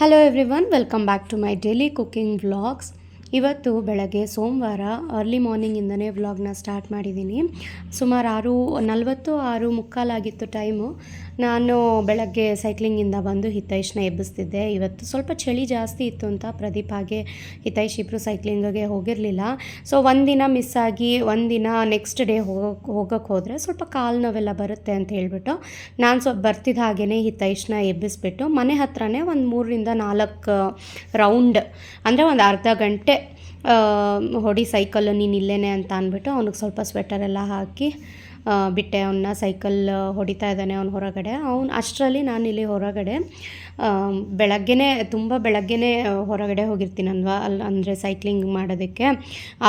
Hello everyone welcome back to my daily cooking vlogs ಇವತ್ತು ಬೆಳಗ್ಗೆ ಸೋಮವಾರ ಅರ್ಲಿ ಮಾರ್ನಿಂಗಿಂದನೇ ವ್ಲಾಗ್ನ ಸ್ಟಾರ್ಟ್ ಮಾಡಿದ್ದೀನಿ. ಸುಮಾರು ಆರು ನಲವತ್ತು ಆರು ಮುಕ್ಕಾಲಾಗಿತ್ತು ಟೈಮು ನಾನು ಬೆಳಗ್ಗೆ ಸೈಕ್ಲಿಂಗಿಂದ ಬಂದು ಹಿತೈಷ್ನ ಎಬ್ಬಿಸ್ತಿದ್ದೆ. ಇವತ್ತು ಸ್ವಲ್ಪ ಚಳಿ ಜಾಸ್ತಿ ಇತ್ತು ಅಂತ ಪ್ರದೀಪ್ ಹಾಗೆ ಹಿತೈಷ್ ಇಬ್ಬರು ಸೈಕ್ಲಿಂಗಿಗೆ ಹೋಗಿರಲಿಲ್ಲ. ಸೊ ಒಂದಿನ ಮಿಸ್ ಆಗಿ ಒಂದಿನ ನೆಕ್ಸ್ಟ್ ಡೇ ಹೋಗೋಕೆ ಹೋಗಕ್ಕೆ ಹೋದರೆ ಸ್ವಲ್ಪ ಕಾಲು ನೋವೆಲ್ಲ ಬರುತ್ತೆ ಅಂತ ಹೇಳಿಬಿಟ್ಟು ನಾನು ಸ್ವಲ್ಪ ಬರ್ತಿದ್ದ ಹಾಗೆಯೇ ಹಿತೈಷ್ನ ಎಬ್ಬಿಸ್ಬಿಟ್ಟು ಮನೆ ಹತ್ರನೇ ಒಂದು ಮೂರರಿಂದ ನಾಲ್ಕು ರೌಂಡ್ ಅಂದರೆ ಒಂದು ಅರ್ಧ ಗಂಟೆ ಹೊಡಿ ಸೈಕಲ್ಲು ನೀನು ಇಲ್ಲೇನೆ ಅಂತ ಅಂದ್ಬಿಟ್ಟು ಅವ್ನಿಗೆ ಸ್ವಲ್ಪ ಸ್ವೆಟರ್ ಎಲ್ಲ ಹಾಕಿ ಬಿಟ್ಟೆ. ಅವನ್ನ ಸೈಕಲ್ ಹೊಡಿತಾ ಇದ್ದಾನೆ ಅವ್ನು ಹೊರಗಡೆ. ಅವ್ನು ಅಷ್ಟರಲ್ಲಿ ನಾನು ಇಲ್ಲಿ ಹೊರಗಡೆ. ಬೆಳಗ್ಗೆನೇ, ತುಂಬ ಬೆಳಗ್ಗೆನೇ ಹೊರಗಡೆ ಹೋಗಿರ್ತೀನಿ ಅಲ್ವಾ ಅಲ್ಲಿ ಅಂದರೆ ಸೈಕ್ಲಿಂಗ್ ಮಾಡೋದಕ್ಕೆ.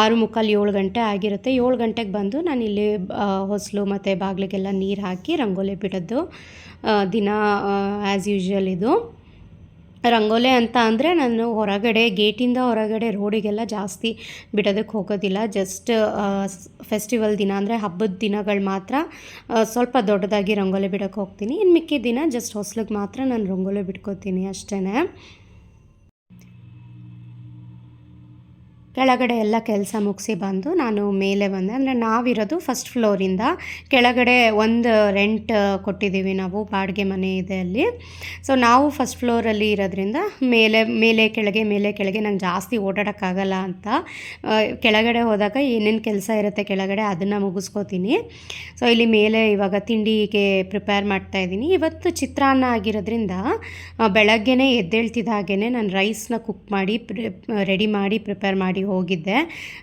ಆರು ಮುಕ್ಕಾಲು ಏಳು ಗಂಟೆ ಆಗಿರುತ್ತೆ. ಏಳು ಗಂಟೆಗೆ ಬಂದು ನಾನು ಇಲ್ಲಿ ಹೊಸಲು ಮತ್ತು ಬಾಗಿಲಿಗೆಲ್ಲ ನೀರು ಹಾಕಿ ರಂಗೋಲಿ ಬಿಡೋದು. ದಿನ ಆ್ಯಸ್ ಯೂಶ್ವಲ್ ಇದು. ರಂಗೋಲೆ ಅಂತ ಅಂದರೆ ನಾನು ಹೊರಗಡೆ, ಗೇಟಿಂದ ಹೊರಗಡೆ ರೋಡಿಗೆಲ್ಲ ಜಾಸ್ತಿ ಬಿಡೋದಕ್ಕೆ ಹೋಗೋದಿಲ್ಲ. ಜಸ್ಟ್ ಫೆಸ್ಟಿವಲ್ ದಿನ ಅಂದರೆ ಹಬ್ಬದ ದಿನಗಳು ಮಾತ್ರ ಸ್ವಲ್ಪ ದೊಡ್ಡದಾಗಿ ರಂಗೋಲಿ ಬಿಡೋಕ್ಕೆ ಹೋಗ್ತೀನಿ. ಇನ್ನು ಮಿಕ್ಕಿದ ದಿನ ಜಸ್ಟ್ ಹೊಸ್ಲಿಗೆ ಮಾತ್ರ ನಾನು ರಂಗೋಲಿ ಬಿಟ್ಕೋತೀನಿ ಅಷ್ಟೇ ಕೆಳಗಡೆ ಎಲ್ಲ ಕೆಲಸ ಮುಗಿಸಿ ಬಂದು ನಾನು ಮೇಲೆ ಬಂದೆ. ಅಂದರೆ ನಾವಿರೋದು ಫಸ್ಟ್ ಫ್ಲೋರಿಂದ ಕೆಳಗಡೆ ಒಂದು ರೆಂಟ್ ಕೊಟ್ಟಿದ್ದೀವಿ ನಾವು, ಬಾಡಿಗೆ ಮನೆ ಇದೆ ಅಲ್ಲಿ. ಸೊ ನಾವು ಫಸ್ಟ್ ಫ್ಲೋರಲ್ಲಿ ಇರೋದ್ರಿಂದ ಮೇಲೆ ಮೇಲೆ ಕೆಳಗೆ ಮೇಲೆ ಕೆಳಗೆ ನಂಗೆ ಜಾಸ್ತಿ ಓಡಾಡೋಕ್ಕಾಗಲ್ಲ ಅಂತ ಕೆಳಗಡೆ ಹೋದಾಗ ಏನೇನು ಕೆಲಸ ಇರುತ್ತೆ ಕೆಳಗಡೆ ಅದನ್ನು ಮುಗಿಸ್ಕೋತೀನಿ. ಸೊ ಇಲ್ಲಿ ಮೇಲೆ ಇವಾಗ ತಿಂಡಿಗೆ ಪ್ರಿಪೇರ್ ಮಾಡ್ತಾ ಇದ್ದೀನಿ. ಇವತ್ತು ಚಿತ್ರಾನ್ನ ಆಗಿರೋದ್ರಿಂದ ಬೆಳಗ್ಗೆನೇ ಎದ್ದೇಳ್ತಿದ್ದ ಹಾಗೆಯೇ ನಾನು ರೈಸ್ನ ಕುಕ್ ಮಾಡಿ ರೆಡಿ ಮಾಡಿ ಪ್ರಿಪೇರ್ ಮಾಡಿ ಹೋಗಿದ್ದೆ.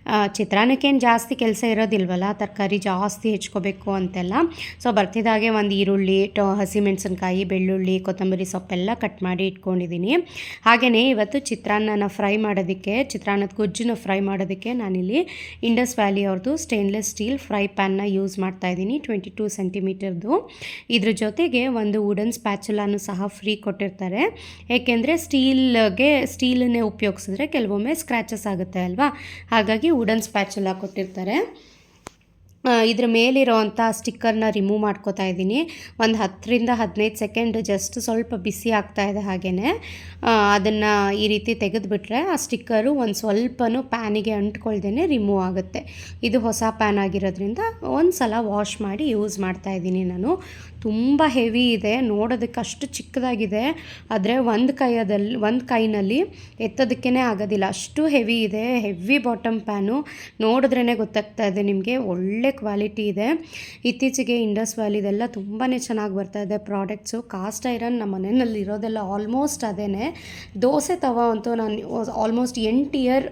ಆ, ಚಿತ್ರಾನ್ನಕ್ಕೇನು ಜಾಸ್ತಿ ಕೆಲಸ ಇರೋದಿಲ್ವಲ್ಲ ತರಕಾರಿ ಜಾಸ್ತಿ ಹೆಚ್ಕೋಬೇಕು ಅಂತೆಲ್ಲ. ಸೊ ಬರ್ತಿದ್ದಾಗೆ ಒಂದು ಈರುಳ್ಳಿ ಟೊ ಹಸಿಮೆಣಸಿನ್ಕಾಯಿ ಬೆಳ್ಳುಳ್ಳಿ ಕೊತ್ತಂಬರಿ ಸೊಪ್ಪೆಲ್ಲ ಕಟ್ ಮಾಡಿ ಇಟ್ಕೊಂಡಿದ್ದೀನಿ. ಹಾಗೆಯೇ ಇವತ್ತು ಚಿತ್ರಾನ್ನನ ಫ್ರೈ ಮಾಡೋದಕ್ಕೆ ಚಿತ್ರಾನ್ನದ ಗೊಜ್ಜನ್ನ ಫ್ರೈ ಮಾಡೋದಕ್ಕೆ ನಾನಿಲ್ಲಿ ಇಂಡಸ್ ವ್ಯಾಲಿ ಅವ್ರದ್ದು ಸ್ಟೇನ್ಲೆಸ್ ಸ್ಟೀಲ್ ಫ್ರೈ ಪ್ಯಾನ್ನ ಯೂಸ್ ಮಾಡ್ತಾ ಇದ್ದೀನಿ ಟ್ವೆಂಟಿ ಟೂ ಸೆಂಟಿಮೀಟರ್ದು ಇದ್ರ ಜೊತೆಗೆ ಒಂದು ವುಡನ್ ಸ್ಪ್ಯಾಚುಲಾನು ಸಹ ಫ್ರೀ ಕೊಟ್ಟಿರ್ತಾರೆ. ಏಕೆಂದರೆ ಸ್ಟೀಲ್ಗೆ ಸ್ಟೀಲನ್ನೇ ಉಪಯೋಗಿಸಿದ್ರೆ ಕೆಲವೊಮ್ಮೆ ಸ್ಕ್ರ್ಯಾಚಸ್ ಆಗುತ್ತೆ. ಅಲ್ವಾ? ಹಾಗಾಗಿ ವುಡನ್ ಸ್ಪ್ಯಾಚುಲಾ ಕೊಟ್ಟಿರ್ತಾರೆ. ಇದ್ರ ಮೇಲಿರೋವಂಥ ಸ್ಟಿಕ್ಕರ್ನ ರಿಮೂವ್ ಮಾಡ್ಕೋತಾ ಇದ್ದೀನಿ. ಒಂದು ಹತ್ತರಿಂದ ಹದಿನೈದು ಸೆಕೆಂಡ್ ಜಸ್ಟ್ ಸ್ವಲ್ಪ ಬಿಸಿ ಆಗ್ತಾ ಇದೆ ಹಾಗೆಯೇ ಅದನ್ನು ಈ ರೀತಿ ತೆಗೆದುಬಿಟ್ರೆ ಆ ಸ್ಟಿಕ್ಕರು ಒಂದು ಸ್ವಲ್ಪನೂ ಪ್ಯಾನಿಗೆ ಅಂಟ್ಕೊಳ್ದೇ ರಿಮೂವ್ ಆಗುತ್ತೆ. ಇದು ಹೊಸ ಪ್ಯಾನ್ ಆಗಿರೋದ್ರಿಂದ ಒಂದು ಸಲ ವಾಶ್ ಮಾಡಿ ಯೂಸ್ ಮಾಡ್ತಾ ಇದ್ದೀನಿ ನಾನು. ತುಂಬ ಹೆವಿ ಇದೆ. ನೋಡೋದಕ್ಕೆ ಅಷ್ಟು ಚಿಕ್ಕದಾಗಿದೆ. ಆದರೆ ಒಂದು ಕೈಯದಲ್ಲಿ ಒಂದು ಕೈನಲ್ಲಿ ಎತ್ತೋದಕ್ಕೇ ಆಗೋದಿಲ್ಲ. ಅಷ್ಟು ಹೆವಿ ಇದೆ. Heavy bottom pan. ನೋಡಿದ್ರೇ ಗೊತ್ತಾಗ್ತಾ ಇದೆ ನಿಮಗೆ. ಒಳ್ಳೆ ಕ್ವಾಲಿಟಿ ಇದೆ. ಇತ್ತೀಚೆಗೆ ಇಂಡಸ್ ವ್ಯಾಲಿದೆಲ್ಲ ತುಂಬಾ ಚೆನ್ನಾಗಿ ಬರ್ತಾ ಇದೆ. ಪ್ರಾಡಕ್ಟ್ಸು ಕಾಸ್ಟ್ ಐರನ್ ನಮ್ಮ ಮನೆಯಲ್ಲಿ ಇರೋದೆಲ್ಲ ಆಲ್ಮೋಸ್ಟ್ ಅದೇ ದೋಸೆ ತವ ಅಂತೂ ನಾನು ಆಲ್ಮೋಸ್ಟ್ ಎಂಟು ಇಯರ್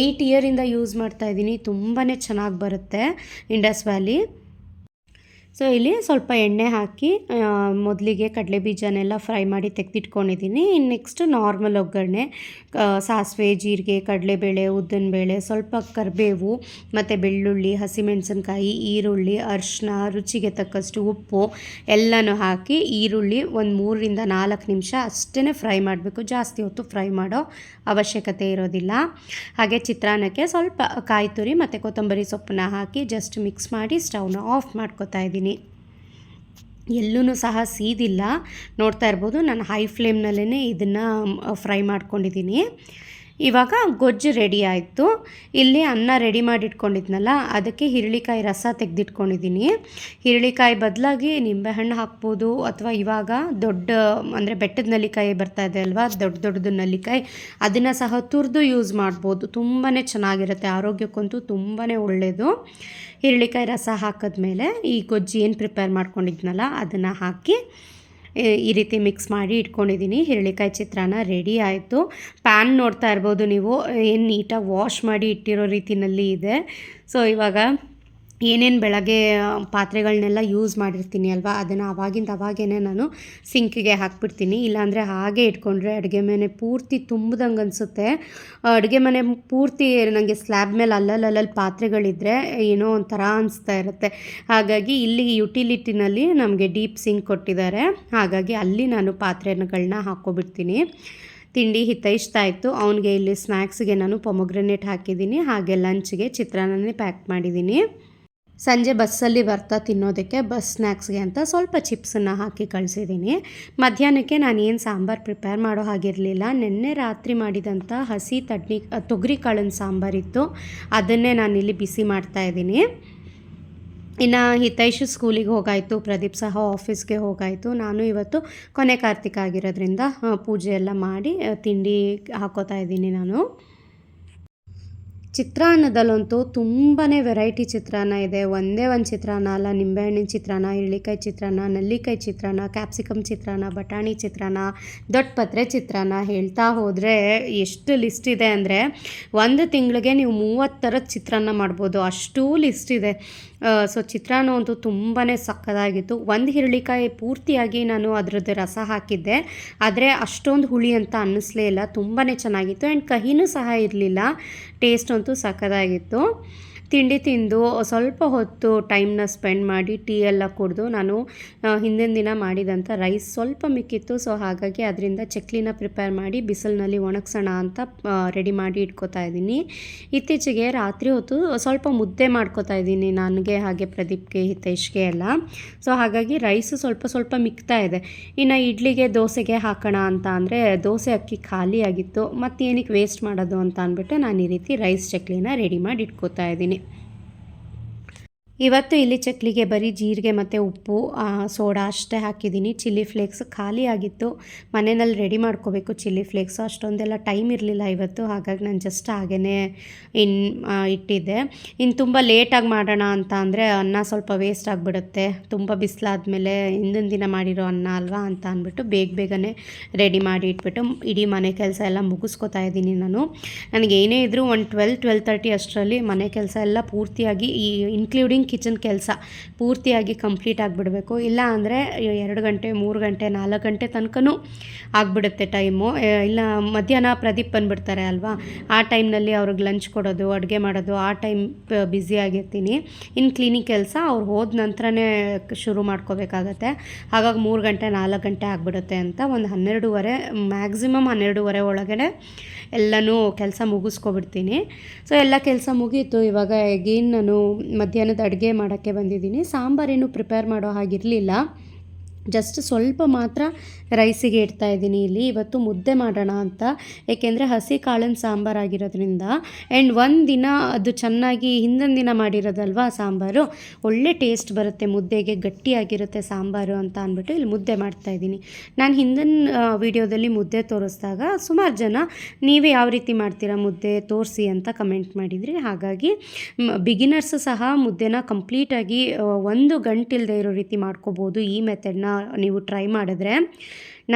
ಏಯ್ಟ್ ಇಯರಿಂದ ಯೂಸ್ ಮಾಡ್ತಾ ಇದ್ದೀನಿ. ತುಂಬಾ ಚೆನ್ನಾಗಿ ಬರುತ್ತೆ ಇಂಡಸ್ ವ್ಯಾಲಿ ಸೊ ಇಲ್ಲಿ ಸ್ವಲ್ಪ ಎಣ್ಣೆ ಹಾಕಿ ಮೊದಲಿಗೆ ಕಡಲೆ ಬೀಜನೆಲ್ಲ ಫ್ರೈ ಮಾಡಿ ತೆಗೆದಿಟ್ಕೊಂಡಿದ್ದೀನಿ. ಇನ್ನು ನೆಕ್ಸ್ಟ್ ನಾರ್ಮಲ್ ಒಗ್ಗರಣೆ ಸಾಸಿವೆ, ಜೀರಿಗೆ, ಕಡಲೆಬೇಳೆ, ಉದ್ದಿನಬೇಳೆ, ಸ್ವಲ್ಪ ಕರಿಬೇವು, ಮತ್ತು ಬೆಳ್ಳುಳ್ಳಿ, ಹಸಿಮೆಣಸಿನ್ಕಾಯಿ, ಈರುಳ್ಳಿ ಅರಿಶಿನ ರುಚಿಗೆ ತಕ್ಕಷ್ಟು ಉಪ್ಪು ಎಲ್ಲನೂ ಹಾಕಿ ಈರುಳ್ಳಿ ಒಂದು ಮೂರರಿಂದ ನಾಲ್ಕು ನಿಮಿಷ ಅಷ್ಟೇ ಫ್ರೈ ಮಾಡಬೇಕು. ಜಾಸ್ತಿ ಹೊತ್ತು ಫ್ರೈ ಮಾಡೋ ಅವಶ್ಯಕತೆ ಇರೋದಿಲ್ಲ. ಹಾಗೆ ಚಿತ್ರಾನ್ನಕ್ಕೆ ಸ್ವಲ್ಪ ಕಾಯಿ ತುರಿ ಮತ್ತು ಕೊತ್ತಂಬರಿ ಸೊಪ್ಪನ್ನ ಹಾಕಿ ಜಸ್ಟ್ ಮಿಕ್ಸ್ ಮಾಡಿ ಸ್ಟವ್ನ ಆಫ್ ಮಾಡ್ಕೊತಾ ಇದ್ದೀನಿ. ಎಲ್ಲೂ ಸಹ ಸೀದಿಲ್ಲ. ನೋಡ್ತಾ ಇರ್ಬೋದು. ನಾನು ಹೈ ಫ್ಲೇಮ್ನಲ್ಲೇ ಇದನ್ನು ಫ್ರೈ ಮಾಡ್ಕೊಂಡಿದ್ದೀನಿ. ಇವಾಗ ಗೊಜ್ಜು ರೆಡಿ ಆಯಿತು. ಇಲ್ಲಿ ಅನ್ನ ರೆಡಿ ಮಾಡಿ ಇಟ್ಕೊಂಡಿದ್ನಲ್ಲ ಅದಕ್ಕೆ ಹಿರಳಿಕಾಯಿ ರಸ ತೆಗೆದಿಟ್ಕೊಂಡಿದ್ದೀನಿ ಹಿರಳಿಕಾಯಿ ಬದಲಾಗಿ ನಿಂಬೆಹಣ್ಣು ಹಾಕ್ಬೋದು, ಅಥವಾ ಇವಾಗ ದೊಡ್ಡ, ಅಂದರೆ ಬೆಟ್ಟದ ನಲ್ಲಿಕಾಯಿ ಬರ್ತಾ ಇದೆ ಅಲ್ವಾ, ದೊಡ್ಡ ದೊಡ್ಡದು ನಲ್ಲಿಕಾಯಿ, ಅದನ್ನು ಸಹ ತುರಿದು ಯೂಸ್ ಮಾಡ್ಬೋದು. ತುಂಬಾ ಚೆನ್ನಾಗಿರುತ್ತೆ, ಆರೋಗ್ಯಕ್ಕಂತೂ ತುಂಬಾ ಒಳ್ಳೆಯದು ಹಿರಳಿಕಾಯಿ ರಸ ಹಾಕಿದ್ಮೇಲೆ ಈ ಗೊಜ್ಜು ಏನು ಪ್ರಿಪೇರ್ ಮಾಡ್ಕೊಂಡಿದ್ನಲ್ಲ, ಅದನ್ನು ಹಾಕಿ ಈ- ರೀತಿ ಮಿಕ್ಸ್ ಮಾಡಿ ಇಟ್ಕೊಂಡಿದ್ದೀನಿ. ಹಿರಳಿಕಾಯಿ ಚಿತ್ರಾನ್ನ ರೆಡಿ ಆಯಿತು. ಪ್ಯಾನ್ ನೋಡ್ತಾ ಇರ್ಬೋದು ನೀವು. ಏನು ನೀಟಾಗಿ ವಾಶ್ ಮಾಡಿ ಇಟ್ಟಿರೋ ರೀತಿಯಲ್ಲಿ ಇದೆ. ಸೊ ಇವಾಗ ಏನೇನು ಬೆಳಗ್ಗೆ ಪಾತ್ರೆಗಳನ್ನೆಲ್ಲ ಯೂಸ್ ಮಾಡಿರ್ತೀನಿ ಅಲ್ವಾ? ಅದನ್ನು ಅವಾಗಿಂದ ಅವಾಗೇ ನಾನು ಸಿಂಕಿಗೆ ಹಾಕ್ಬಿಡ್ತೀನಿ. ಇಲ್ಲಾಂದರೆ ಹಾಗೆ ಇಟ್ಕೊಂಡ್ರೆ ಅಡುಗೆ ಮನೆ ಪೂರ್ತಿ ತುಂಬ್ದಂಗೆ ಅನಿಸುತ್ತೆ. ಅಡುಗೆ ಮನೆ ಪೂರ್ತಿ ನನಗೆ ಸ್ಲ್ಯಾಬ್ ಮೇಲೆ ಅಲ್ಲಲ್ಲಲ್ಲಿ ಪಾತ್ರೆಗಳಿದ್ದರೆ ಏನೋ ಒಂಥರ ಅನಿಸ್ತಾ ಇರುತ್ತೆ. ಹಾಗಾಗಿ ಇಲ್ಲಿ ಯುಟಿಲಿಟಿನಲ್ಲಿ ನಮಗೆ ಡೀಪ್ ಸಿಂಕ್ ಕೊಟ್ಟಿದ್ದಾರೆ. ಹಾಗಾಗಿ ಅಲ್ಲಿ ನಾನು ಪಾತ್ರೆಗಳನ್ನ ಹಾಕ್ಕೊಬಿಡ್ತೀನಿ. ತಿಂಡಿ ಹಿತೈಸ್ತಾ ಇತ್ತು ಅವನಿಗೆ ಇಲ್ಲಿ ಸ್ನ್ಯಾಕ್ಸ್ಗೆ ನಾನು ಪೊಮೊಗ್ರೆನೇಟ್ ಹಾಕಿದ್ದೀನಿ. ಹಾಗೆ ಲಂಚ್ಗೆ ಚಿತ್ರಾನ್ನನೇ ಪ್ಯಾಕ್ ಮಾಡಿದ್ದೀನಿ. ಸಂಜೆ ಬಸ್ಸಲ್ಲಿ ಬರ್ತಾ ತಿನ್ನೋದಕ್ಕೆ ಬಸ್ ಸ್ನ್ಯಾಕ್ಸ್ಗೆ ಅಂತ ಸ್ವಲ್ಪ ಚಿಪ್ಸನ್ನು ಹಾಕಿ ಕಳಿಸಿದ್ದೀನಿ. ಮಧ್ಯಾಹ್ನಕ್ಕೆ ನಾನು ಏನು ಸಾಂಬಾರು ಪ್ರಿಪೇರ್ ಮಾಡೋ ಹಾಗಿರಲಿಲ್ಲ. ನಿನ್ನೆ ರಾತ್ರಿ ಮಾಡಿದಂಥ ಹಸಿ ತಡ್ನಿ ತೊಗರಿ ಕಾಳಿನ ಸಾಂಬಾರಿತ್ತು. ಅದನ್ನೇ ನಾನಿಲ್ಲಿ ಬಿಸಿ ಮಾಡ್ತಾ ಇದ್ದೀನಿ. ಇನ್ನು ಹಿತೈಷು ಸ್ಕೂಲಿಗೆ ಹೋಗಾಯಿತು, ಪ್ರದೀಪ್ ಸಹ ಆಫೀಸ್ಗೆ ಹೋಗಾಯಿತು. ನಾನು ಇವತ್ತು ಕೊನೆ ಕಾರ್ತಿಕ ಆಗಿರೋದ್ರಿಂದ ಪೂಜೆ ಎಲ್ಲ ಮಾಡಿ ತಿಂಡಿ ಹಾಕೋತಾ ಇದ್ದೀನಿ ನಾನು. ಚಿತ್ರಾನ್ನದಲ್ಲಂತೂ ತುಂಬಾ ವೆರೈಟಿ ಚಿತ್ರಾನ್ನ ಇದೆ. ಒಂದೇ ಒಂದು ಚಿತ್ರಾನ್ನ ಅಲ್ಲ, ನಿಂಬೆಹಣ್ಣಿನ ಚಿತ್ರಾನ್ನ ಇಳ್ಳಿಕಾಯಿ ಚಿತ್ರಾನ್ನ, ನಲ್ಲಿಕಾಯಿ ಚಿತ್ರಾನ್ನ, ಕ್ಯಾಪ್ಸಿಕಮ್ ಚಿತ್ರಾನ್ನ, ಬಟಾಣಿ ಚಿತ್ರಾನ್ನ, ದೊಡ್ಡಪತ್ರೆ ಚಿತ್ರಾನ್ನ ಹೇಳ್ತಾ ಹೋದರೆ ಎಷ್ಟು ಲಿಸ್ಟ್ ಇದೆ ಅಂದರೆ ಒಂದು ತಿಂಗಳಿಗೆ ನೀವು ಮೂವತ್ತು ಥರದ ಚಿತ್ರಾನ್ನ ಮಾಡ್ಬೋದು. ಅಷ್ಟೂ ಲಿಸ್ಟ್ ಇದೆ. ಸೊ ಚಿತ್ರಾನ್ನ ಅಂತೂ ತುಂಬಾ ಸಕ್ಕದಾಗಿತ್ತು. ಒಂದು ಹಿರಳಿಕಾಯಿ ಪೂರ್ತಿಯಾಗಿ ನಾನು ಅದರದ್ದು ರಸ ಹಾಕಿದ್ದೆ. ಆದರೆ ಅಷ್ಟೊಂದು ಹುಳಿ ಅಂತ ಅನ್ನಿಸ್ಲೇ ಇಲ್ಲ. ತುಂಬಾ ಚೆನ್ನಾಗಿತ್ತು. ಆ್ಯಂಡ್ ಕಹಿನೂ ಸಹ ಇರಲಿಲ್ಲ. ಟೇಸ್ಟ್ ಅಂತೂ ಸಕ್ಕದಾಗಿತ್ತು ತಿಂಡಿ ತಿಂದು ಸ್ವಲ್ಪ ಹೊತ್ತು ಟೈಮ್ನ ಸ್ಪೆಂಡ್ ಮಾಡಿ ಟೀ ಎಲ್ಲ ಕುಡಿದು ನಾನು ಹಿಂದಿನ ದಿನ ಮಾಡಿದಂಥ ರೈಸ್ ಸ್ವಲ್ಪ ಮಿಕ್ಕಿತ್ತು. ಸೊ, ಹಾಗಾಗಿ ಅದರಿಂದ ಚಕ್ಲಿನ ಪ್ರಿಪೇರ್ ಮಾಡಿ ಬಿಸಿಲಿನಲ್ಲಿ ಒಣಗ್ಸೋಣ ಅಂತ ರೆಡಿ ಮಾಡಿ ಇಟ್ಕೋತಾ ಇದ್ದೀನಿ. ಇತ್ತೀಚೆಗೆ ರಾತ್ರಿ ಹೊತ್ತು ಸ್ವಲ್ಪ ಮುದ್ದೆ ಮಾಡ್ಕೋತಾ ಇದ್ದೀನಿ ನನಗೆ ಹಾಗೆ ಪ್ರದೀಪ್ಗೆ ಹಿತೇಶ್ಗೆ ಎಲ್ಲ. ಸೊ, ಹಾಗಾಗಿ ರೈಸು ಸ್ವಲ್ಪ ಸ್ವಲ್ಪ ಮಿಕ್ತಾ ಇದೆ. ಇನ್ನು ಇಡ್ಲಿಗೆ ದೋಸೆಗೆ ಹಾಕೋಣ ಅಂತ ಅಂದರೆ ದೋಸೆ ಅಕ್ಕಿ ಖಾಲಿಯಾಗಿತ್ತು ಮತ್ತೇನಕ್ಕೆ ವೇಸ್ಟ್ ಮಾಡೋದು ಅಂತ ಅಂದ್ಬಿಟ್ಟು ನಾನು ಈ ರೀತಿ ರೈಸ್ ಚಕ್ಲಿನ ರೆಡಿ ಮಾಡಿ ಇಟ್ಕೋತಾ ಇದ್ದೀನಿ. ಇವತ್ತು ಇಲ್ಲಿ ಚಕ್ಲಿಗೆ ಬರೀ ಜೀರಿಗೆ ಮತ್ತು ಉಪ್ಪು ಸೋಡಾ ಅಷ್ಟೇ ಹಾಕಿದ್ದೀನಿ. ಚಿಲ್ಲಿ ಫ್ಲೇಕ್ಸ್ ಖಾಲಿ ಆಗಿತ್ತು. ಮನೆಯಲ್ಲಿ ರೆಡಿ ಮಾಡ್ಕೋಬೇಕು ಚಿಲ್ಲಿ ಫ್ಲೇಕ್ಸು. ಅಷ್ಟೊಂದೆಲ್ಲ ಟೈಮ್ ಇರಲಿಲ್ಲ ಇವತ್ತು, ಹಾಗಾಗಿ ನಾನು ಜಸ್ಟ್ ಹಾಗೇ ಇನ್ ಇಟ್ಟಿದ್ದೆ. ಇನ್ನು ತುಂಬ ಲೇಟಾಗಿ ಮಾಡೋಣ ಅಂತ ಅಂದರೆ ಅನ್ನ ಸ್ವಲ್ಪ ವೇಸ್ಟ್ ಆಗಿಬಿಡುತ್ತೆ. ತುಂಬ ಬಿಸಿಲಾದ್ಮೇಲೆ ಹಿಂದಿನ ದಿನ ಮಾಡಿರೋ ಅನ್ನ ಅಲ್ವಾ ಅಂತ ಅಂದ್ಬಿಟ್ಟು ಬೇಗ ಬೇಗನೆ ರೆಡಿ ಮಾಡಿ ಇಟ್ಬಿಟ್ಟು ಇಡೀ ಮನೆ ಕೆಲಸ ಎಲ್ಲ ಮುಗಿಸ್ಕೊತಾ ಇದ್ದೀನಿ ನಾನು. ನನಗೆ ಏನೇ ಇದ್ದರೂ ಒಂದು ಟ್ವೆಲ್ ಟ್ವೆಲ್ ತರ್ಟಿ ಅಷ್ಟರಲ್ಲಿ ಮನೆ ಕೆಲಸ ಎಲ್ಲ ಪೂರ್ತಿಯಾಗಿ ಈ ಇನ್ಕ್ಲೂಡಿಂಗ್ ಕಿಚನ್ ಕೆಲಸ ಪೂರ್ತಿಯಾಗಿ ಕಂಪ್ಲೀಟ್ ಆಗಿಬಿಡಬೇಕು. ಇಲ್ಲ ಅಂದರೆ ಎರಡು ಗಂಟೆ, ಮೂರು ಗಂಟೆ, ನಾಲ್ಕು ಗಂಟೆ ತನಕನೂ ಆಗಿಬಿಡುತ್ತೆ ಟೈಮು. ಇಲ್ಲ, ಮಧ್ಯಾಹ್ನ ಪ್ರದೀಪ್ ಬಂದುಬಿಡ್ತಾರೆ ಅಲ್ವಾ? ಆ ಟೈಮ್ನಲ್ಲಿ ಅವ್ರಿಗೆ ಲಂಚ್ ಕೊಡೋದು, ಅಡುಗೆ ಮಾಡೋದು, ಆ ಟೈಮ್ ಬ್ಯುಸಿ ಆಗಿರ್ತೀನಿ. ಇನ್ನು ಕ್ಲೀನಿಂಗ್ ಕೆಲಸ ಅವ್ರು ಹೋದ ನಂತರನೇ ಶುರು ಮಾಡ್ಕೋಬೇಕಾಗತ್ತೆ. ಹಾಗಾಗಿ ಮೂರು ಗಂಟೆ, ನಾಲ್ಕು ಗಂಟೆ ಆಗಿಬಿಡುತ್ತೆ ಅಂತ ಒಂದು ಹನ್ನೆರಡೂವರೆ, ಮ್ಯಾಕ್ಸಿಮಮ್ ಹನ್ನೆರಡೂವರೆ ಒಳಗಡೆ ಎಲ್ಲನೂ ಕೆಲಸ ಮುಗಿಸ್ಕೊಬಿಡ್ತೀನಿ. ಸೊ, ಎಲ್ಲ ಕೆಲಸ ಮುಗೀತು. ಇವಾಗ ಎಗೇನ್ ನಾನು ಮಧ್ಯಾಹ್ನದ ಅಡುಗೆ ಮಾಡೋಕ್ಕೆ ಬಂದಿದ್ದೀನಿ. ಸಾಂಬಾರೇನು ಪ್ರಿಪೇರ್ ಮಾಡೋ ಹಾಗಿರಲಿಲ್ಲ. ಜಸ್ಟ್ ಸ್ವಲ್ಪ ಮಾತ್ರ ರೈಸಿಗೆ ಇಡ್ತಾ ಇದ್ದೀನಿ. ಇಲ್ಲಿ ಇವತ್ತು ಮುದ್ದೆ ಮಾಡೋಣ ಅಂತ. ಏಕೆಂದರೆ ಹಸಿ ಕಾಳಿನ ಸಾಂಬಾರು ಆಗಿರೋದ್ರಿಂದ ಆ್ಯಂಡ್ ಒಂದು ದಿನ ಅದು ಚೆನ್ನಾಗಿ ಹಿಂದಿನ ದಿನ ಮಾಡಿರೋದಲ್ವಾ ಸಾಂಬಾರು, ಒಳ್ಳೆ ಟೇಸ್ಟ್ ಬರುತ್ತೆ ಮುದ್ದೆಗೆ, ಗಟ್ಟಿಯಾಗಿರುತ್ತೆ ಸಾಂಬಾರು ಅಂತ ಅಂದ್ಬಿಟ್ಟು ಇಲ್ಲಿ ಮುದ್ದೆ ಮಾಡ್ತಾ ಇದ್ದೀನಿ. ನಾನು ಹಿಂದಿನ ವಿಡಿಯೋದಲ್ಲಿ ಮುದ್ದೆ ತೋರಿಸಿದಾಗ ಸುಮಾರು ಜನ ನೀವೇ ಯಾವ ರೀತಿ ಮಾಡ್ತೀರಾ ಮುದ್ದೆ ತೋರಿಸಿ ಅಂತ ಕಮೆಂಟ್ ಮಾಡಿದ್ರಿ. ಹಾಗಾಗಿ ಬಿಗಿನರ್ಸ್ ಸಹ ಮುದ್ದೆನ ಕಂಪ್ಲೀಟಾಗಿ ಒಂದು ಗಂಟಿಲ್ಲದೆ ಇರೋ ರೀತಿ ಮಾಡ್ಕೋಬೋದು ಈ ಮೆಥಡ್ನ ನೀವು ಟ್ರೈ ಮಾಡಿದ್ರೆ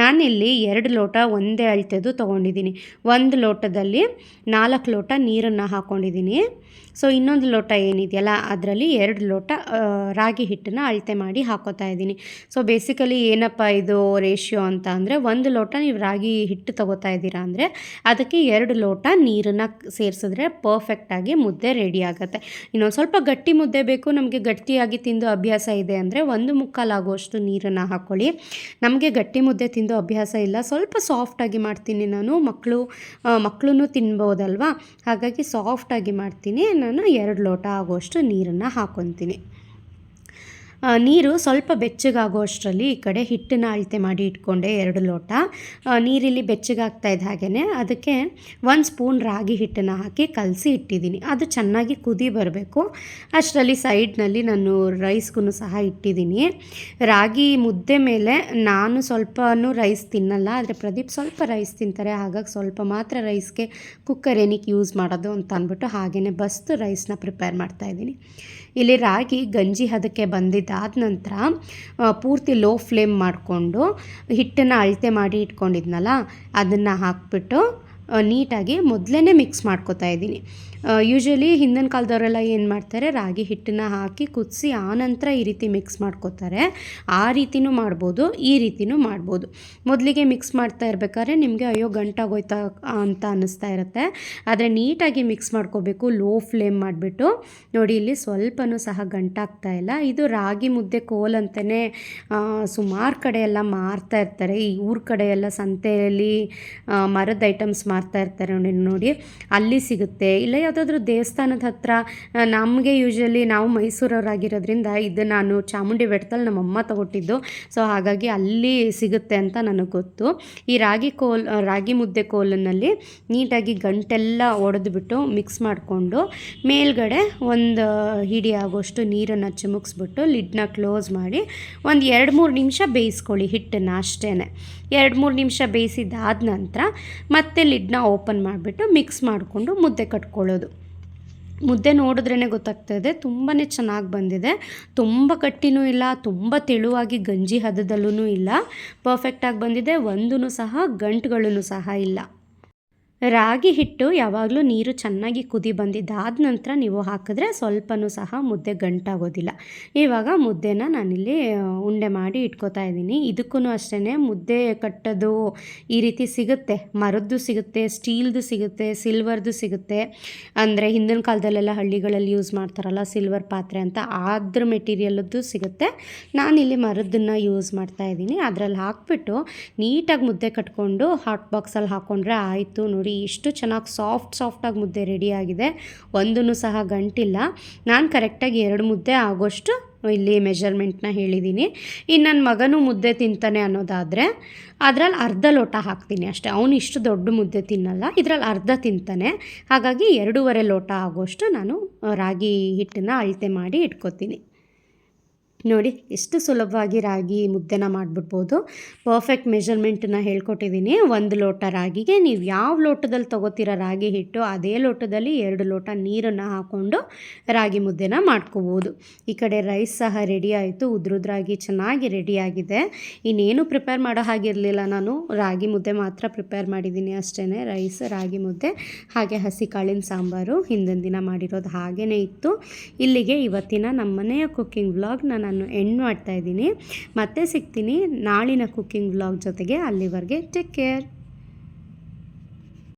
ನಾನಿಲ್ಲಿ ಎರಡು ಲೋಟ ಒಂದೇ ಅಳತೆದು ತೊಗೊಂಡಿದ್ದೀನಿ. ಒಂದು ಲೋಟದಲ್ಲಿ ನಾಲ್ಕು ಲೋಟ ನೀರನ್ನು ಹಾಕ್ಕೊಂಡಿದ್ದೀನಿ ಸೊ, ಇನ್ನೊಂದು ಲೋಟ ಏನಿದೆಯಲ್ಲ, ಅದರಲ್ಲಿ ಎರಡು ಲೋಟ ರಾಗಿ ಹಿಟ್ಟನ್ನು ಅಳತೆ ಮಾಡಿ ಹಾಕೋತಾ ಇದ್ದೀನಿ. ಸೊ, ಬೇಸಿಕಲಿ ಏನಪ್ಪ ಇದು ರೇಷಿಯೋ ಅಂತ ಅಂದರೆ, ಒಂದು ಲೋಟ ನೀವು ರಾಗಿ ಹಿಟ್ಟು ತಗೋತಾ ಇದ್ದೀರಾ ಅಂದರೆ, ಅದಕ್ಕೆ ಎರಡು ಲೋಟ ನೀರನ್ನು ಸೇರಿಸಿದ್ರೆ ಪರ್ಫೆಕ್ಟಾಗಿ ಮುದ್ದೆ ರೆಡಿ ಆಗುತ್ತೆ. ಇನ್ನೊಂದು ಸ್ವಲ್ಪ ಗಟ್ಟಿ ಮುದ್ದೆ ಬೇಕು, ನಮಗೆ ಗಟ್ಟಿಯಾಗಿ ತಿಂದು ಅಭ್ಯಾಸ ಇದೆ ಅಂದರೆ, ಒಂದು ಮುಕ್ಕಾಲಾಗುವಷ್ಟು ನೀರನ್ನು ಹಾಕ್ಕೊಳ್ಳಿ ನಮಗೆ ಗಟ್ಟಿ ಮುದ್ದೆ ತಿಂದು ಅಭ್ಯಾಸ ಇಲ್ಲ. ಸ್ವಲ್ಪ ಸಾಫ್ಟಾಗಿ ಮಾಡ್ತೀನಿ ನಾನು. ಮಕ್ಕಳು ಮಕ್ಕಳು ತಿನ್ಬೋದಲ್ವಾ? ಹಾಗಾಗಿ ಸಾಫ್ಟಾಗಿ ಮಾಡ್ತೀನಿ. ನಾನು ಎರಡು ಲೋಟ ಆಗೋಷ್ಟು ನೀರನ್ನು ಹಾಕ್ಕೊತೀನಿ ನೀರು ಸ್ವಲ್ಪ ಬೆಚ್ಚಗಾಗೋ ಅಷ್ಟರಲ್ಲಿ ಈ ಕಡೆ ಹಿಟ್ಟನ್ನ ಅಳತೆ ಮಾಡಿ ಇಟ್ಕೊಂಡೆ ಎರಡು ಲೋಟ. ನೀರಿಲ್ಲಿ ಬೆಚ್ಚಗಾಗ್ತಾ ಇದ್ದ ಹಾಗೆಯೇ ಅದಕ್ಕೆ ಒಂದು ಸ್ಪೂನ್ ರಾಗಿ ಹಿಟ್ಟನ್ನು ಹಾಕಿ ಕಲಸಿ ಇಟ್ಟಿದ್ದೀನಿ. ಅದು ಚೆನ್ನಾಗಿ ಕುದಿ ಬರಬೇಕು. ಅಷ್ಟರಲ್ಲಿ ಸೈಡ್ನಲ್ಲಿ ನಾನು ರೈಸ್ಗೂ ಸಹ ಇಟ್ಟಿದ್ದೀನಿ. ರಾಗಿ ಮುದ್ದೆ ಮೇಲೆ ನಾನು ಸ್ವಲ್ಪನೂ ರೈಸ್ ತಿನ್ನಲ್ಲ, ಆದರೆ ಪ್ರದೀಪ್ ಸ್ವಲ್ಪ ರೈಸ್ ತಿಂತಾರೆ, ಹಾಗಾಗಿ ಸ್ವಲ್ಪ ಮಾತ್ರ ರೈಸ್ಗೆ ಕುಕ್ಕರ್ ಏನಕ್ಕೆ ಯೂಸ್ ಮಾಡೋದು ಅಂತ ಅಂದ್ಬಿಟ್ಟು ಹಾಗೆಯೇ ಬಸ್ತು ರೈಸ್ನ ಪ್ರಿಪೇರ್ ಮಾಡ್ತಾಯಿದ್ದೀನಿ ಇಲ್ಲಿ ರಾಗಿ ಗಂಜಿ ಹದಕ್ಕೆ ಬಂದಿದ್ದಾದ ನಂತರ ಪೂರ್ತಿ ಲೋ ಫ್ಲೇಮ್ ಮಾಡಿಕೊಂಡು ಹಿಟ್ಟನ್ನು ಅಳತೆ ಮಾಡಿ ಇಟ್ಕೊಂಡಿದ್ನಲ್ಲ, ಅದನ್ನು ಹಾಕ್ಬಿಟ್ಟು ನೀಟಾಗಿ ಮೊದಲೇ ಮಿಕ್ಸ್ ಮಾಡ್ಕೊತಾ ಇದ್ದೀನಿ. ಯೂಶ್ವಲಿ ಹಿಂದಿನ ಕಾಲದವರೆಲ್ಲ ಏನು ಮಾಡ್ತಾರೆ? ರಾಗಿ ಹಿಟ್ಟನ್ನ ಹಾಕಿ ಕುದಿಸಿ ಆನಂತರ ಈ ರೀತಿ ಮಿಕ್ಸ್ ಮಾಡ್ಕೋತಾರೆ. ಆ ರೀತಿನೂ ಮಾಡ್ಬೋದು, ಈ ರೀತಿನೂ ಮಾಡ್ಬೋದು. ಮೊದಲಿಗೆ ಮಿಕ್ಸ್ ಮಾಡ್ತಾ ಇರ್ಬೇಕಾದ್ರೆ ನಿಮಗೆ ಅಯ್ಯೋ ಗಂಟಾಗೋಯ್ತಾ ಅಂತ ಅನ್ನಿಸ್ತಾ ಇರುತ್ತೆ. ಆದರೆ ನೀಟಾಗಿ ಮಿಕ್ಸ್ ಮಾಡ್ಕೋಬೇಕು, ಲೋ ಫ್ಲೇಮ್ ಮಾಡಿಬಿಟ್ಟು. ನೋಡಿ, ಇಲ್ಲಿ ಸ್ವಲ್ಪನೂ ಸಹ ಗಂಟಾಗ್ತಾ ಇಲ್ಲ. ಇದು ರಾಗಿ ಮುದ್ದೆ ಕೋಲ್ ಅಂತಲೇ ಸುಮಾರು ಕಡೆ ಎಲ್ಲ ಮಾರ್ತಾ ಇರ್ತಾರೆ. ಈ ಊರ ಕಡೆ ಎಲ್ಲ ಸಂತೆಯಲ್ಲಿ ಮರದ ಐಟಮ್ಸ್ ಮಾರ್ತಾ ಇರ್ತಾರೆ ನೋಡಿ ನೋಡಿ. ಅಲ್ಲಿ ಸಿಗುತ್ತೆ. ಇಲ್ಲ ಯಾವುದಾದ್ರೂ ದೇವಸ್ಥಾನದ ಹತ್ರ ನಮಗೆ ಯೂಶ್ವಲಿ ನಾವು ಮೈಸೂರವರಾಗಿರೋದ್ರಿಂದ ಇದು ನಾನು ಚಾಮುಂಡಿ ಬೆಟ್ಟದಲ್ಲಿ ನಮ್ಮಮ್ಮ ತಗೊಟ್ಟಿದ್ದು. ಸೊ ಹಾಗಾಗಿ ಅಲ್ಲಿ ಸಿಗುತ್ತೆ ಅಂತ ನನಗೆ ಗೊತ್ತು. ಈ ರಾಗಿ ಕೋಲ್ ರಾಗಿ ಮುದ್ದೆ ಕೋಲನ್ನಲ್ಲಿ ನೀಟಾಗಿ ಗಂಟೆಲ್ಲ ಒಡೆದ್ಬಿಟ್ಟು ಮಿಕ್ಸ್ ಮಾಡಿಕೊಂಡು ಮೇಲ್ಗಡೆ ಒಂದು ಹಿಡಿ ಆಗೋಷ್ಟು ನೀರನ್ನು ಚಿಮುಕ್ಸ್ಬಿಟ್ಟು ಲಿಡ್ನ ಕ್ಲೋಸ್ ಮಾಡಿ ಒಂದು ಎರಡು ಮೂರು ನಿಮಿಷ ಬೇಯಿಸ್ಕೊಳ್ಳಿ ಹಿಟ್ಟನ್ನು ಅಷ್ಟೇ ಎರಡು ಮೂರು ನಿಮಿಷ ಬೇಯಿಸಿದಾದ ನಂತರ ಮತ್ತೆ ಲಿಡ್ನ ಓಪನ್ ಮಾಡಿಬಿಟ್ಟು ಮಿಕ್ಸ್ ಮಾಡಿಕೊಂಡು ಮುದ್ದೆ ಕಟ್ಕೊಳ್ಳೋದು. ಮುದ್ದೆ ನೋಡಿದ್ರೇ ಗೊತ್ತಾಗ್ತದೆ ತುಂಬಾ ಚೆನ್ನಾಗಿ ಬಂದಿದೆ. ತುಂಬ ಕಟ್ಟಿನೂ ಇಲ್ಲ, ತುಂಬ ತೆಳುವಾಗಿ ಗಂಜಿ ಹದದಲ್ಲೂ ಇಲ್ಲ. ಪರ್ಫೆಕ್ಟಾಗಿ ಬಂದಿದೆ. ಒಂದೂ ಸಹ ಗಂಟುಗಳೂ ಸಹ ಇಲ್ಲ. ರಾಗಿ ಹಿಟ್ಟು ಯಾವಾಗಲೂ ನೀರು ಚೆನ್ನಾಗಿ ಕುದಿ ಬಂದಿದ್ದಾದ ನಂತರ ನೀವು ಹಾಕಿದ್ರೆ ಸ್ವಲ್ಪನೂ ಸಹ ಮುದ್ದೆ ಗಂಟಾಗೋದಿಲ್ಲ. ಇವಾಗ ಮುದ್ದೆನ ನಾನಿಲ್ಲಿ ಉಂಡೆ ಮಾಡಿ ಇಟ್ಕೋತಾ ಇದ್ದೀನಿ. ಇದಕ್ಕೂ ಅಷ್ಟೇ ಮುದ್ದೆ ಕಟ್ಟೋದು ಈ ರೀತಿ ಸಿಗುತ್ತೆ. ಮರದ್ದು ಸಿಗುತ್ತೆ, ಸ್ಟೀಲ್ದು ಸಿಗುತ್ತೆ, ಸಿಲ್ವರ್ದು ಸಿಗುತ್ತೆ. ಅಂದರೆ ಹಿಂದಿನ ಕಾಲದಲ್ಲೆಲ್ಲ ಹಳ್ಳಿಗಳಲ್ಲಿ ಯೂಸ್ ಮಾಡ್ತಾರಲ್ಲ ಸಿಲ್ವರ್ ಪಾತ್ರೆ ಅಂತ ಅದ್ರ ಮೆಟೀರಿಯಲ್ದು ಸಿಗುತ್ತೆ. ನಾನಿಲ್ಲಿ ಮರದ್ದನ್ನು ಯೂಸ್ ಮಾಡ್ತಾ ಇದ್ದೀನಿ. ಅದರಲ್ಲಿ ಹಾಕ್ಬಿಟ್ಟು ನೀಟಾಗಿ ಮುದ್ದೆ ಕಟ್ಕೊಂಡು, ಹಾಟ್ ಬಾಕ್ಸಲ್ಲಿ ಹಾಕ್ಕೊಂಡ್ರೆ ಆಯಿತು ನೋಡಿ ಎಷ್ಟು ಚೆನ್ನಾಗಿ ಸಾಫ್ಟ್ ಸಾಫ್ಟಾಗಿ ಮುದ್ದೆ ರೆಡಿಯಾಗಿದೆ ಒಂದೂ ಸಹ ಗಂಟಿಲ್ಲ. ನಾನು ಕರೆಕ್ಟಾಗಿ ಎರಡು ಮುದ್ದೆ ಆಗೋಷ್ಟು ಇಲ್ಲಿ ಮೆಜರ್ಮೆಂಟ್ನ ಹೇಳಿದ್ದೀನಿ ಇನ್ನು ನನ್ನ ಮಗನೂ ಮುದ್ದೆ ತಿಂತಾನೆ ಅನ್ನೋದಾದರೆ, ಅದರಲ್ಲಿ ಅರ್ಧ ಲೋಟ ಹಾಕ್ತೀನಿ ಅಷ್ಟೇ. ಅವನು ಇಷ್ಟು ದೊಡ್ಡ ಮುದ್ದೆ ತಿನ್ನಲ್ಲ. ಇದರಲ್ಲಿ ಅರ್ಧ ತಿಂತಾನೆ. ಹಾಗಾಗಿ ಎರಡೂವರೆ ಲೋಟ ಆಗೋಷ್ಟು ನಾನು ರಾಗಿ ಹಿಟ್ಟನ್ನು ಅಳತೆ ಮಾಡಿ ಇಟ್ಕೊತೀನಿ. ನೋಡಿ ಎಷ್ಟು ಸುಲಭವಾಗಿ ರಾಗಿ ಮುದ್ದೆನ ಮಾಡಿಬಿಡ್ಬೋದು. ಪರ್ಫೆಕ್ಟ್ ಮೆಷರ್ಮೆಂಟನ್ನ ಹೇಳ್ಕೊಟ್ಟಿದ್ದೀನಿ ಒಂದು ಲೋಟ ರಾಗಿಗೆ ನೀವು ಯಾವ ಲೋಟದಲ್ಲಿ ತೊಗೋತೀರ ರಾಗಿ ಹಿಟ್ಟು, ಅದೇ ಲೋಟದಲ್ಲಿ ಎರಡು ಲೋಟ ನೀರನ್ನು ಹಾಕ್ಕೊಂಡು ರಾಗಿ ಮುದ್ದೆನ ಮಾಡ್ಕೋಬೋದು. ಈ ಕಡೆ ರೈಸ್ ಸಹ ರೆಡಿ ಆಯಿತು. ಉದ್ರುದ್ರಾಗಿ ಚೆನ್ನಾಗಿ ರೆಡಿಯಾಗಿದೆ ಇನ್ನೇನು ಪ್ರಿಪೇರ್ ಮಾಡೋ ಹಾಗಿರಲಿಲ್ಲ ನಾನು. ರಾಗಿ ಮುದ್ದೆ ಮಾತ್ರ ಪ್ರಿಪೇರ್ ಮಾಡಿದ್ದೀನಿ ಅಷ್ಟೇ ರೈಸ್, ರಾಗಿ ಮುದ್ದೆ, ಹಾಗೆ ಹಸಿ ಕಾಳಿನ ಸಾಂಬಾರು ಹಿಂದಿನ ದಿನ ಮಾಡಿರೋದು ಹಾಗೇ ಇತ್ತು. ಇಲ್ಲಿಗೆ ಇವತ್ತಿನ ನಮ್ಮ ಮನೆಯ ಕುಕ್ಕಿಂಗ್ ವ್ಲಾಗ್ ನಾನು ಎಂಡ್ ಮಾಡ್ತಾ ಇದ್ದೀನಿ. ಮತ್ತೆ ಸಿಗ್ತೀನಿ ನಾಳಿನ ಕುಕ್ಕಿಂಗ್ ವ್ಲಾಗ್ ಜೊತೆಗೆ ಅಲ್ಲಿವರೆಗೆ. Take care